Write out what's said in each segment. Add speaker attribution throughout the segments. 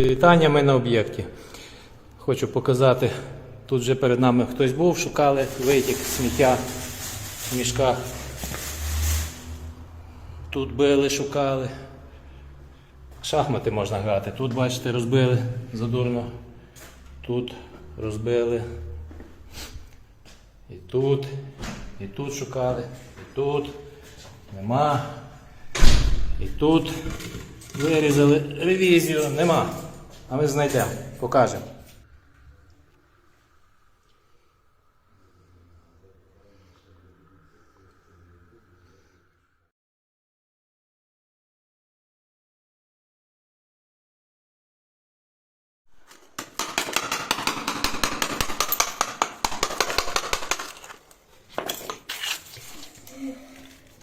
Speaker 1: Вітання ми на об'єкті. Хочу показати, тут вже перед нами хтось був, шукали витік сміття в мішках. Тут били, шукали. Шахмати можна грати. Тут, бачите, розбили задурно. Тут розбили. І тут, і тут шукали, і тут. Нема. І тут вирізали ревізію, нема. А ми знайдемо, покажемо.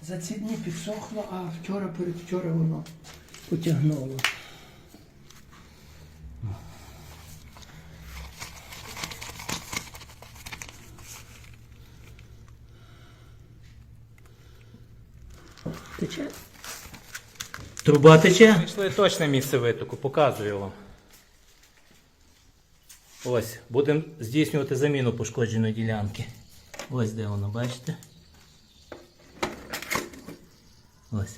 Speaker 2: За ці дні підсохло, а вчора передвчора воно потягнуло. Тече?
Speaker 1: Труба тече? Знайшли точне місце витоку, показую вам. Ось, будемо здійснювати заміну пошкодженої ділянки. Ось де воно, бачите? Ось.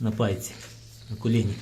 Speaker 1: На пайці, на коліні.